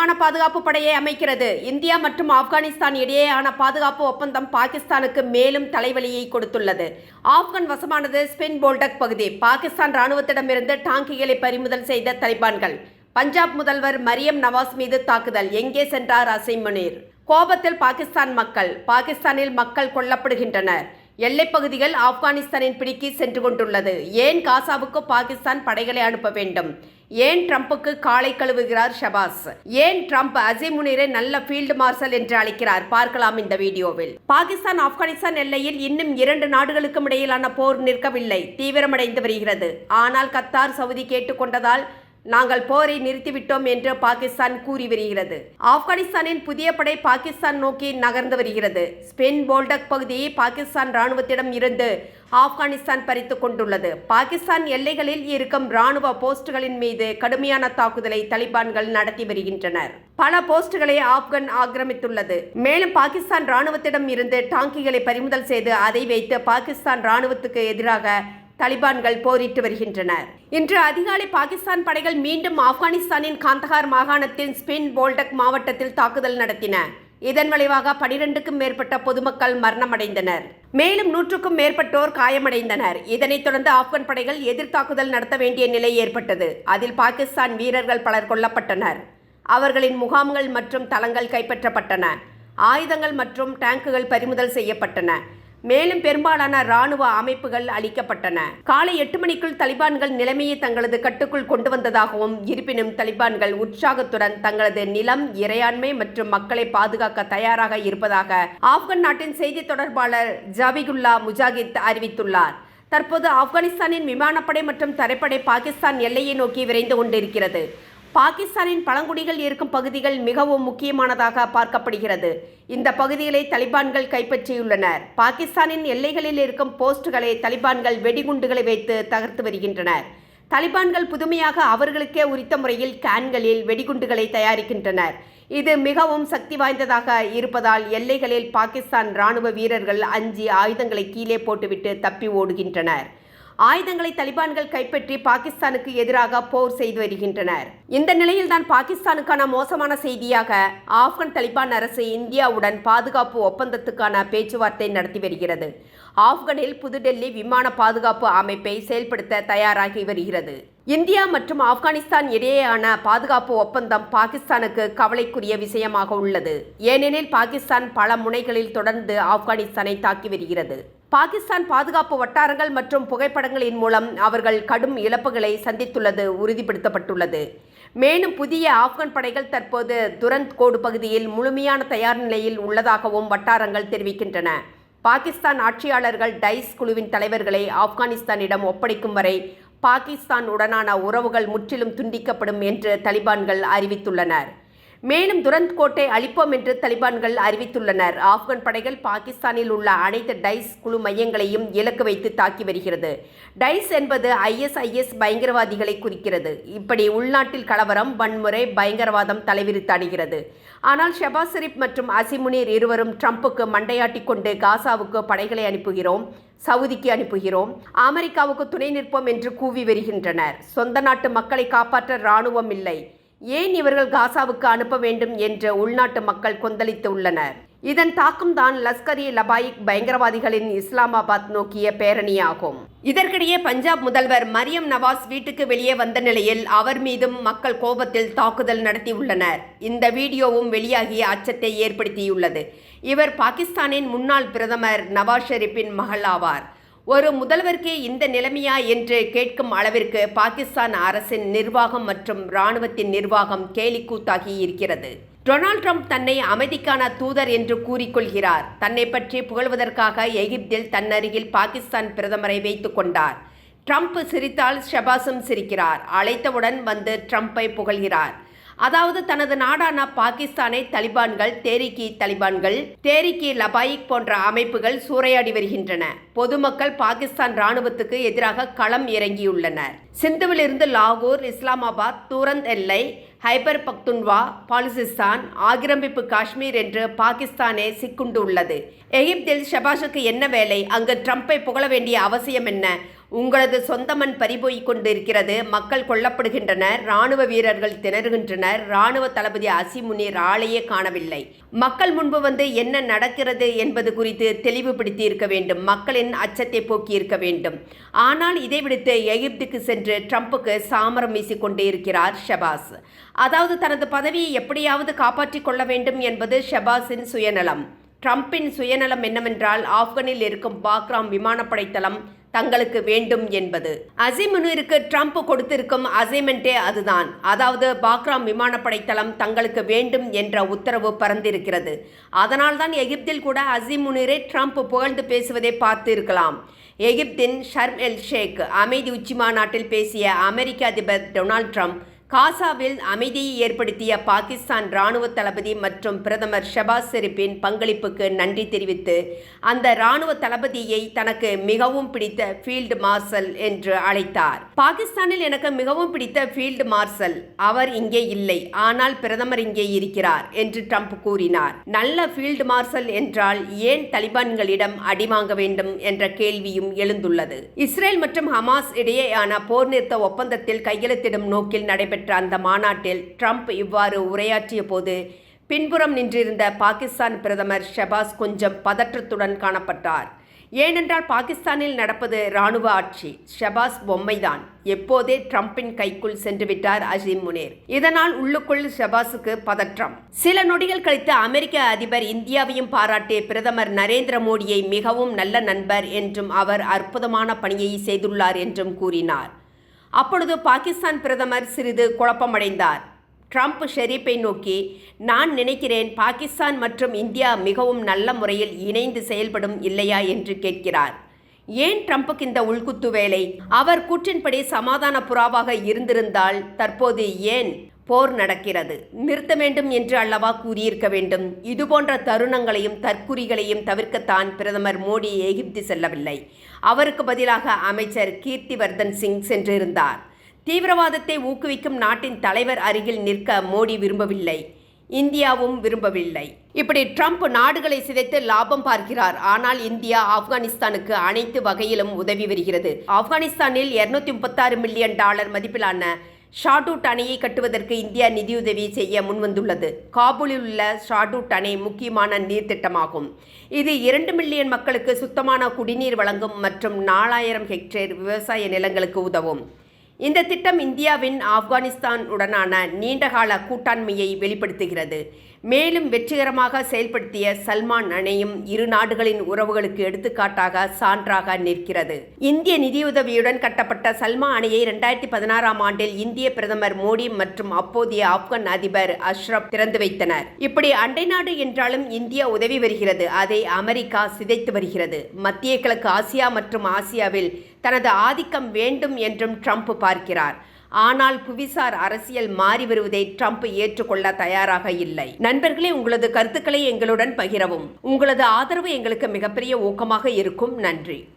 விமான பாதுகாப்பு படையை அமைக்கிறது. இந்தியா மற்றும் ஆப்கானிஸ்தான் இடையேயான பாதுகாப்பு ஒப்பந்தம் பாகிஸ்தானுக்கு மேலும் தலைவலியை கொடுத்துள்ளது. ஆப்கான் வசமானது ஸ்பின் போல்டக் பகுதி. பாகிஸ்தான் ராணுவத்திடமிருந்து டாங்கிகளை பறிமுதல் செய்த தலிபான்கள். பஞ்சாப் முதல்வர் மரியம் நவாஸ் மீது தாக்குதல். எங்கே சென்றார் அசீம் முனீர்? கோபத்தில் பாகிஸ்தான் மக்கள். பாகிஸ்தானில் மக்கள் கொல்லப்படுகின்றனர். எல்லைப்பகுதிகள் ஆப்கானிஸ்தானின் பிடிக்கு சென்று கொண்டுள்ளது. ஏன் காசாவுக்கு பாகிஸ்தான் படைகளை அனுப்ப வேண்டும்? ஏன் ட்ரம்புக்கு காலை கழுவுகிறார் ஷபாஸ்? ஏன் ட்ரம்ப் அசீம் நல்ல ஃபீல்டு மார்ஷல் என்று அழைக்கிறார்? பார்க்கலாம் இந்த வீடியோவில். பாகிஸ்தான் ஆப்கானிஸ்தான் எல்லையில் இன்னும் இரண்டு நாடுகளுக்கும் இடையிலான போர் நிற்கவில்லை. தீவிரமடைந்து வருகிறது. ஆனால் கத்தார் சவுதி கேட்டுக்கொண்டதால் நாங்கள் போரை நிறுத்திவிட்டோம் என்று பாகிஸ்தான் கூறி வருகிறது. ஆப்கானிஸ்தானின் புதிய படை பாகிஸ்தான் நோக்கி நகர்ந்து வருகிறது. ஸ்பெயின் போல்டக் பகுதியை பாகிஸ்தான் ராணுவத்திடம் இருந்து ஆப்கானிஸ்தான் பறித்து கொண்டுள்ளது. பாகிஸ்தான் எல்லைகளில் இருக்கும் ராணுவ போஸ்டுகளின் மீது கடுமையான தாக்குதலை தலிபான்கள் நடத்தி வருகின்றனர். பல போஸ்டுகளை ஆப்கன் ஆக்கிரமித்துள்ளது. மேலும் பாகிஸ்தான் ராணுவத்திடம் இருந்து டாங்கிகளை பறிமுதல் செய்து அதை வைத்து பாகிஸ்தான் ராணுவத்துக்கு எதிராக தலிபான்கள் போரிட்டு வருகின்றனர். இன்று அதிகாலை பாகிஸ்தான் படைகள் மீண்டும் ஆப்கானிஸ்தானின் காந்தகார் மாகாணத்தின் ஸ்பின் போல்டக் மாவட்டத்தில் தாக்குதல் நடத்தின. இதன் விளைவாக பனிரெண்டுக்கும் மேற்பட்ட பொதுமக்கள் மரணமடைந்தனர். மேலும் நூற்றுக்கும் மேற்பட்டோர் காயமடைந்தனர். இதனைத் தொடர்ந்து ஆப்கான் படைகள் எதிர்த்தாக்குதல் நடத்த வேண்டிய நிலை ஏற்பட்டது. அதில் பாகிஸ்தான் வீரர்கள் பலர் கொல்லப்பட்டனர். அவர்களின் முகாம்கள் மற்றும் தளங்கள் கைப்பற்றப்பட்டன. ஆயுதங்கள் மற்றும் டேங்குகள் பறிமுதல் செய்யப்பட்டன. மேலும் பெரும்பாலான ராணுவ அமைப்புகள் அளிக்கப்பட்டன காலை எட்டு மணிக்குள் தலிபான்கள் நிலைமையை தங்களது கட்டுக்குள் கொண்டு வந்ததாகவும் இருப்பினும் தலிபான்கள் உற்சாகத்துடன் தங்களது நிலம் இறையாண்மை மற்றும் மக்களை பாதுகாக்க தயாராக இருப்பதாக ஆப்கன் நாட்டின் செய்தி தொடர்பாளர் ஜபிகுல்லா முஜாகித் அறிவித்துள்ளார். தற்போது ஆப்கானிஸ்தானின் விமானப்படை மற்றும் தரைப்படை பாகிஸ்தான் எல்லையை நோக்கி விரைந்து கொண்டிருக்கிறது. பாகிஸ்தானின் பழங்குடிகள் இருக்கும் பகுதிகள் மிகவும் முக்கியமானதாக பார்க்கப்படுகிறது. இந்த பகுதிகளை தலிபான்கள் கைப்பற்றியுள்ளனர். பாகிஸ்தானின் எல்லைகளில் இருக்கும் போஸ்டுகளை தலிபான்கள் வெடிகுண்டுகளை வைத்து தகர்த்து வருகின்றனர். தலிபான்கள் புதுமையாக அவர்களுக்கே உரித்த முறையில் கேன்களில் வெடிகுண்டுகளை தயாரிக்கின்றனர். இது மிகவும் சக்தி வாய்ந்ததாக இருப்பதால் எல்லைகளில் பாகிஸ்தான் ராணுவ வீரர்கள் அஞ்சு ஆயுதங்களை கீழே போட்டுவிட்டு தப்பி ஓடுகின்றனர். ஆயுதங்களை தலிபான்கள் கைப்பற்றி பாகிஸ்தானுக்கு எதிராக போர் செய்து வருகின்றனர். இந்த நிலையில்தான் பாகிஸ்தானுக்கான மோசமான செய்தியாக ஆப்கான் தலிபான் அரசு இந்தியாவுடன் பாதுகாப்பு ஒப்பந்தத்துக்கான பேச்சுவார்த்தை நடத்தி வருகிறது. ஆப்கானில் புதுடெல்லி விமான பாதுகாப்பு அமைப்பை செயல்படுத்த தயாராகி வருகிறது. இந்தியா மற்றும் ஆப்கானிஸ்தான் இடையேயான பாதுகாப்பு ஒப்பந்தம் பாகிஸ்தானுக்கு கவலைக்குரிய விஷயமாக உள்ளது. ஏனெனில் பாகிஸ்தான் பல முனைகளில் தொடர்ந்து ஆப்கானிஸ்தானை தாக்கி வருகிறது. பாகிஸ்தான் பாதுகாப்பு வட்டாரங்கள் மற்றும் புகைப்படங்களின் மூலம் அவர்கள் கடும் இழப்புகளை சந்தித்துள்ளது உறுதிப்படுத்தப்பட்டுள்ளது. மேலும் புதிய ஆப்கான் படைகள் தற்போது துரந்த் கோடு பகுதியில் முழுமையான தயார் நிலையில் உள்ளதாகவும் வட்டாரங்கள் தெரிவிக்கின்றன. பாகிஸ்தான் ஆட்சியாளர்கள் டைஸ் குழுவின் தலைவர்களை ஆப்கானிஸ்தானிடம் ஒப்படைக்கும் வரை பாகிஸ்தான் உடனான உறவுகள் முற்றிலும் துண்டிக்கப்படும் என்று தலிபான்கள் அறிவித்துள்ளனர். மேலும் துரந்த் கோட்டை அளிப்போம் என்று தலிபான்கள் அறிவித்துள்ளனர். ஆப்கான் படைகள் பாகிஸ்தானில் உள்ள அனைத்து டைஸ் குழு மையங்களையும் இலக்கு வைத்து தாக்கி வருகிறது. டைஸ் என்பது ஐஎஸ்ஐஎஸ் பயங்கரவாதிகளை குறிக்கிறது. இப்படி உள்நாட்டில் கலவரம் வன்முறை பயங்கரவாதம் தலைவிரித்தாடுகிறது ஆனால் ஷபாஸ் ஷெரீப் மற்றும் அசிமுனீர் இருவரும் ட்ரம்புக்கு மண்டையாட்டி கொண்டு காசாவுக்கு படைகளை அனுப்புகிறோம் சவுதிக்கு அனுப்புகிறோம் அமெரிக்காவுக்கு துணை நிற்போம் என்று கூவி வருகின்றனர். சொந்த நாட்டு மக்களை காப்பாற்ற இராணுவம் இல்லை. ஏன் இவர்கள் காசாவுக்கு அனுப்ப வேண்டும் என்று உள்நாட்டு மக்கள் கொந்தளித்து உள்ளனர் இதன் தாக்கம் தான் லஸ்கர் இ லபாயிக் பயங்கரவாதிகளின் இஸ்லாமாபாத் நோக்கிய பேரணியாகும். இதற்கிடையே பஞ்சாப் முதல்வர் மரியம் நவாஸ் வீட்டுக்கு வெளியே வந்த நிலையில் அவர் மீதும் மக்கள் கோபத்தில் தாக்குதல் நடத்தியுள்ளனர். இந்த வீடியோவும் வெளியாகி அச்சத்தை ஏற்படுத்தியுள்ளது. இவர் பாகிஸ்தானின் முன்னாள் பிரதமர் நவாஸ் ஷெரீப்பின் மகள் ஆவார். ஒரு முதல்வருக்கே இந்த நிலைமையா என்று கேட்கும் அளவிற்கு பாகிஸ்தான் அரசின் நிர்வாகம் மற்றும் இராணுவத்தின் நிர்வாகம் கேலிக்கூத்தாகி இருக்கிறது. டொனால்ட் ட்ரம்ப் தன்னை அமைதிக்கான தூதர் என்று கூறிக்கொள்கிறார். தன்னை பற்றி புகழ்வதற்காக எகிப்தில் தன்னருகில் பாகிஸ்தான் பிரதமரை வைத்துக் கொண்டார். ட்ரம்ப் சிரித்தால் ஷபாசும் சிரிக்கிறார். அழைத்தவுடன் வந்து ட்ரம்ப்பை புகழ்கிறார். அதாவது தனது நாடான பாகிஸ்தானை தலிபான்கள் தேரிக்கி தலிபான்கள் தேரிக்கி லபாயிக் போன்ற அமைப்புகள் சூறையாடி வருகின்றன. பொதுமக்கள் பாகிஸ்தான் ராணுவத்துக்கு எதிராக களம் இறங்கியுள்ளனர். சிந்துவிலிருந்து லாகூர் இஸ்லாமாபாத் தூரந்த் எல்லை ஹைபர் பக்துன்வா பாலிசிஸ்தான் ஆக்கிரமிப்பு காஷ்மீர் என்று பாகிஸ்தானே சிக்குண்டு உள்ளது. எகிப்தில் ஷபாஷுக்கு என்ன வேலை? அங்கு ட்ரம்ப்பை புகழ வேண்டிய அவசியம் என்ன? உங்களது சொந்த மண் பறிபோய் கொண்டிருக்கிறது. மக்கள் கொல்லப்படுகின்றனர். ராணுவ வீரர்கள் திணறுகின்றனர். ராணுவ தளபதி அசிமுனீர் ஆளையே காணவில்லை. மக்கள் முன்பு வந்து என்ன நடக்கிறது என்பது குறித்து தெளிவுபடுத்தி இருக்க வேண்டும். மக்களின் அச்சத்தை போக்கி இருக்க வேண்டும். ஆனால் இதை விடுத்து எகிப்துக்கு சென்று ட்ரம்புக்கு சாமரம் வீசிக்கொண்டே இருக்கிறார் ஷபாஸ். அதாவது தனது பதவியை எப்படியாவது காப்பாற்றிக் கொள்ள வேண்டும் என்பது ஷபாஸின் சுயநலம். ட்ரம்பின் சுயநலம் என்னவென்றால் ஆப்கனில் இருக்கும் பாக்ராம் விமானப்படை தளம் தங்களுக்கு வேண்டும் என்பது. அசிமுனிற்கு ட்ரம்ப் கொடுத்திருக்கும் அசைன்மெண்ட்டே அதுதான். அதாவது பாக்ராம் விமானப்படை தளம் தங்களுக்கு வேண்டும் என்ற உத்தரவு பறந்திருக்கிறது அதனால்தான் எகிப்தில் கூட அசிமுனிரை ட்ரம்ப் புகழ்ந்து பேசுவதை பார்த்திருக்கலாம். எகிப்தின் ஷர்ம் எல் ஷேக் அமைதி உச்சி மாநாட்டில் பேசிய அமெரிக்க அதிபர் டொனால்ட் ட்ரம்ப் காசாவில் அமைதியை ஏற்படுத்திய பாகிஸ்தான் ராணுவ தளபதி மற்றும் பிரதமர் ஷபாஸ் ஷெரீப்பின் பங்களிப்புக்கு நன்றி தெரிவித்து அந்த ராணுவ தளபதியை தனக்கு மிகவும் பிடித்த ஃபீல்டு மார்ஷல் என்று அழைத்தார். பாகிஸ்தானில் எனக்கு மிகவும் பிடித்த ஃபீல்டு மார்ஷல் அவர் இங்கே இல்லை ஆனால் பிரதமர் இங்கே இருக்கிறார் என்று ட்ரம்ப் கூறினார். நல்ல ஃபீல்டு மார்ஷல் என்றால் ஏன் தலிபான்களிடம் அடிவாங்க வேண்டும் என்ற கேள்வியும் எழுந்துள்ளது. இஸ்ரேல் மற்றும் ஹமாஸ் இடையேயான போர் நிறுத்த ஒப்பந்தத்தில் கையெழுத்திடும் நோக்கில் நடைபெற்ற நடைபெற்ற அந்த மாநாட்டில் ட்ரம்ப் இவ்வாறு உரையாற்றிய போது பின்புறம் நின்றிருந்த பாகிஸ்தான் பிரதமர் ஷபாஸ் கொஞ்சம் பதற்றத்துடன் காணப்பட்டார். ஏனென்றால் பாகிஸ்தானில் நடப்பது இராணுவ ஆட்சி. ஷபாஸ் பொம்மைதான். எப்போதே ட்ரம்பின் கைக்குள் சென்று விட்டார் அசீம் முனேர். இதனால் உள்ளுக்குள் ஷபாஸுக்கு பதற்றம். சில நொடிகள் கழித்து அமெரிக்க அதிபர் இந்தியாவையும் பாராட்டி பிரதமர் நரேந்திர மோடியை மிகவும் நல்ல நண்பர் என்றும் அவர் அற்புதமான பணியை செய்துள்ளார் என்றும் கூறினார். அப்பொழுது பாகிஸ்தான் பிரதமர் சிறிது குழப்பமடைந்தார். ட்ரம்ப் ஷெரீப்பை நோக்கி நான் நினைக்கிறேன் பாகிஸ்தான் மற்றும் இந்தியா மிகவும் நல்ல முறையில் இணைந்து செயல்படும் இல்லையா? என்று கேட்கிறார். ஏன் ட்ரம்புக்கு இந்த உள்குத்து வேலை? அவர் கூற்றின்படி சமாதான புறாவாக இருந்திருந்தால் தற்போது ஏன் போர் நடக்கிறது. நிறுத்த வேண்டும் என்று அல்லவா கூறியிருக்க வேண்டும். இதுபோன்ற தருணங்களையும் தற்குறிகளையும் தவிர்க்கத்தான் பிரதமர் மோடி எகிப்து செல்லவில்லை. அவருக்கு பதிலாக அமைச்சர் கீர்த்திவர்தன் சிங் சென்றிருந்தார். தீவிரவாதத்தை ஊக்குவிக்கும் நாட்டின் தலைவர் அருகில் நிற்க மோடி விரும்பவில்லை. இந்தியாவும் விரும்பவில்லை. இப்படி ட்ரம்ப் நாடுகளை சிதைத்து லாபம் பார்க்கிறார். ஆனால் இந்தியா ஆப்கானிஸ்தானுக்கு அனைத்து வகையிலும் உதவி வருகிறது. ஆப்கானிஸ்தானில் இருநூத்தி முப்பத்தாறு மில்லியன் டாலர் மதிப்பிலான ஷாடூட் அணையை கட்டுவதற்கு இந்தியா நிதியுதவி செய்ய முன்வந்துள்ளது. காபூலில் உள்ள ஷாடூட் அணை முக்கியமான நீர்த்திட்டமாகும் இது இரண்டு மில்லியன் மக்களுக்கு சுத்தமான குடிநீர் வழங்கும் மற்றும் நாலாயிரம் ஹெக்டேர் விவசாய நிலங்களுக்கு உதவும். இந்த திட்டம் இந்தியாவின் ஆப்கானிஸ்தான் உடனான நீண்டகால கூட்டாண்மையை வெளிப்படுத்துகிறது. மேலும் வெற்றிகரமாக செயல்படுத்திய சல்மான் அணையும் இரு நாடுகளின் உறவுகளுக்கு எடுத்துக்காட்டாக சான்றாக நிற்கிறது. இந்திய நிதியுதவியுடன் கட்டப்பட்ட சல்மா அணையை இரண்டாயிரத்தி பதினாறாம் ஆண்டில் இந்திய பிரதமர் மோடி மற்றும் அப்போதைய ஆப்கன் அதிபர் அஷ்ரப் திறந்து வைத்தனர். இப்படி அண்டை நாடு என்றாலும் இந்தியா உதவி வருகிறது. அதை அமெரிக்கா சிதைத்து வருகிறது. மத்திய கிழக்கு ஆசியா மற்றும் ஆசியாவில் தனது ஆதிக்கம் வேண்டும் என்றும் ட்ரம்ப் பார்க்கிறார். ஆனால் புவிசார் அரசியல் மாறி வருவதை ட்ரம்ப் ஏற்றுக்கொள்ள தயாராக இல்லை. நண்பர்களே உங்களது கருத்துக்களை எங்களுடன் பகிரவும். உங்களது ஆதரவு எங்களுக்கு மிகப்பெரிய ஊக்கமாக இருக்கும். நன்றி.